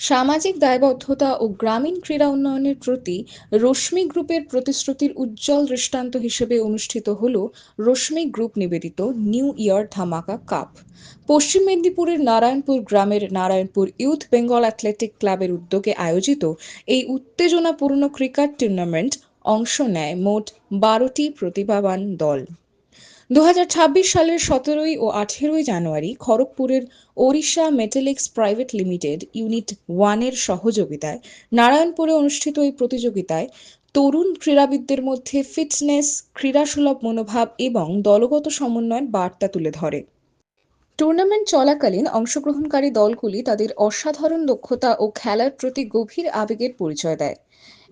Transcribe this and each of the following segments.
সামাজিক দায়বদ্ধতা ও গ্রামীণ ক্রীড়া উন্নয়নের প্রতি রশ্মি গ্রুপের প্রতিশ্রুতির উজ্জ্বল দৃষ্টান্ত হিসেবে অনুষ্ঠিত হল রশ্মি গ্রুপ নিবেদিত নিউ ইয়ার ধামাকা কাপ। পশ্চিম মেদিনীপুরের নারায়ণপুর গ্রামের নারায়ণপুর ইউথ বেঙ্গল অ্যাথলেটিক ক্লাবের উদ্যোগে আয়োজিত এই উত্তেজনাপূর্ণ ক্রিকেট টুর্নামেন্ট অংশ নেয় মোট বারোটি প্রতিভাবান দল। দু হাজার ছাব্বিশ সালের সতেরোই ও আঠেরোই জানুয়ারি খড়গপুরের Odisha metallics private limited unit ওয়ানের সহযোগিতায় নারায়ণপুরে অনুষ্ঠিত এই প্রতিযোগিতায় তরুণ ক্রীড়াবিদদের মধ্যে ফিটনেস, ক্রীড়াসুলভ মনোভাব এবং দলগত সমন্বয়ের বার্তা তুলে ধরে। টুর্নামেন্ট চলাকালীন অংশগ্রহণকারী দলগুলি তাদের অসাধারণ দক্ষতা ও খেলার প্রতি গভীর আবেগের পরিচয় দেয়।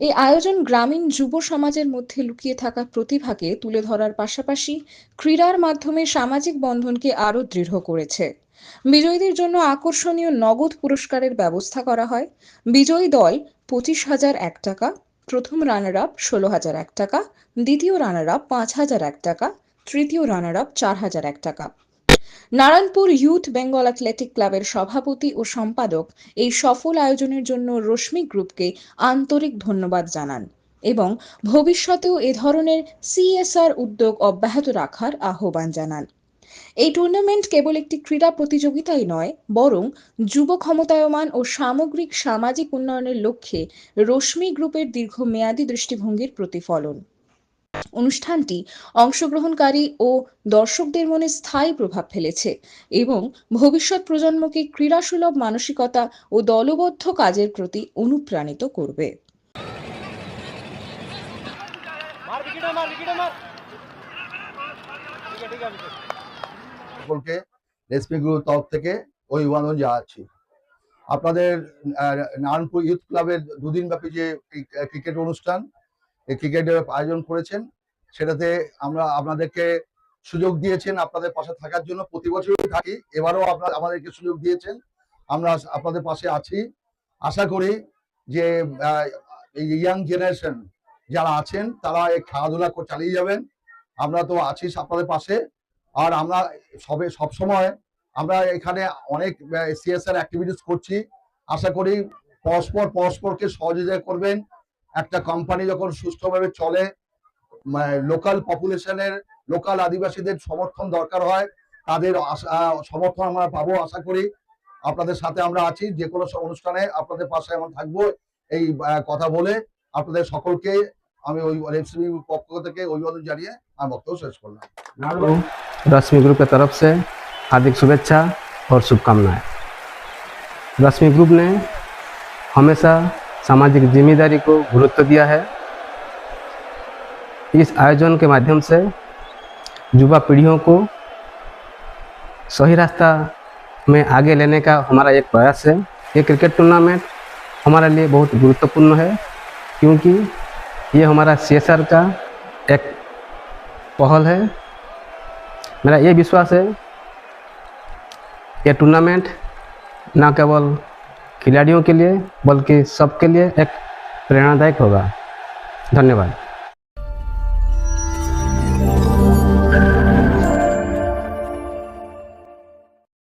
এই আয়োজন গ্রামীণ যুব সমাজের মধ্যে লুকিয়ে থাকা প্রতিভাকে তুলে ধরার পাশাপাশি ক্রীড়ার মাধ্যমে সামাজিক বন্ধনকে আরও দৃঢ় করেছে। বিজয়ীদের জন্য আকর্ষণীয় নগদ পুরস্কারের ব্যবস্থা করা হয়। বিজয়ী দল পঁচিশ হাজার এক টাকা, প্রথম রানার আপ ষোলো হাজার এক টাকা, দ্বিতীয় রানার আপ পাঁচ হাজার এক টাকা, তৃতীয় রানার আপ চার হাজার এক টাকা। নারায়ণপুর ইউথ বেঙ্গল অ্যাথলেটিক ক্লাবের সভাপতি ও সম্পাদক এই সফল আয়োজনের জন্য রশ্মি গ্রুপকে আন্তরিক ধন্যবাদ জানান এবং ভবিষ্যতেও এ ধরনের সিএসআর উদ্যোগ অব্যাহত রাখার আহ্বান জানান। এই টুর্নামেন্ট কেবল একটি ক্রীড়া প্রতিযোগিতাই নয়, বরং যুব ক্ষমতায়মান ও সামগ্রিক সামাজিক উন্নয়নের লক্ষ্যে রশ্মি গ্রুপের দীর্ঘমেয়াদী দৃষ্টিভঙ্গির প্রতিফলন। অনুষ্ঠানটি অংশগ্রহণকারী ও দর্শকদের মনে স্থায়ী প্রভাব ফেলেছে এবং ভবিষ্যৎ প্রজন্মকে ক্রীড়াসুলভ মানসিকতা ও দলবদ্ধ কাজের প্রতি অনুপ্রাণিত করবে। সকলকে গ্রুপ তরফ থেকে অভিবাদন জানাচ্ছি। আপনাদের নারায়ণপুর ইউথ ক্লাবের দুদিন ব্যাপী যে ক্রিকেট অনুষ্ঠান এই ক্রিকেটের আয়োজন করেছেন। সেটাতে আমরা আপনাদেরকে সুযোগ দিয়েছেন আপনাদের পাশে থাকার জন্য। প্রতি বছরই থাকি, এবারও আপনার আমাদেরকে সুযোগ দিয়েছেন। আমরা আপনাদের পাশে আছি। আশা করি যে ইয়াং জেনারেশন যারা আছেন, তারা এই খেলাধুলা চালিয়ে যাবেন। আমরা তো আছি আপনাদের পাশে। আর আমরা সবে, সব সময় আমরা এখানে অনেক সিএসআর অ্যাক্টিভিটিস করছি। আশা করি পরস্পর পরস্পরকে সহযোগিতা করবেন। একটা কোম্পানি যখন সুষ্ঠুভাবে চলে লোকাল পপুলেশনের লোকাল আদিবাসীদের সমর্থন দরকার হয় তাদের আশা- আহ, সমর্থন আমরা পাবো আশা করি আপনাদের সাথে আমরা আছি যে কোনো স- অনুষ্ঠানে আপনাদের পাশে আমরা থাকবো এই আহ, কথা বলে আপনাদের সকলকে আমি ওই রেসিপি পক্ষ থেকে অভিবাদন জানিয়ে আমার বক্তব্য শেষ করলাম को रश्मि ग्रुप की तरफ से हार्दिक शुभेच्छा और शुभकामनाएं रश्मि ग्रुप ने हमेशा सामाजिक ज़िम्मेदारी को गुरुत्व दिया है। इस आयोजन के माध्यम से युवा पीढ़ियों को सही रास्ता में आगे लेने का हमारा एक प्रयास है। ये क्रिकेट टूर्नामेंट हमारे लिए बहुत गुरुत्वपूर्ण है, क्योंकि ये हमारा सीएसआर का एक पहल है। मेरा ये विश्वास है ये टूर्नामेंट ना केवल खिलाड़ियों के लिए बल्कि सबके लिए एक प्रेरणादायक होगा। धन्यवाद।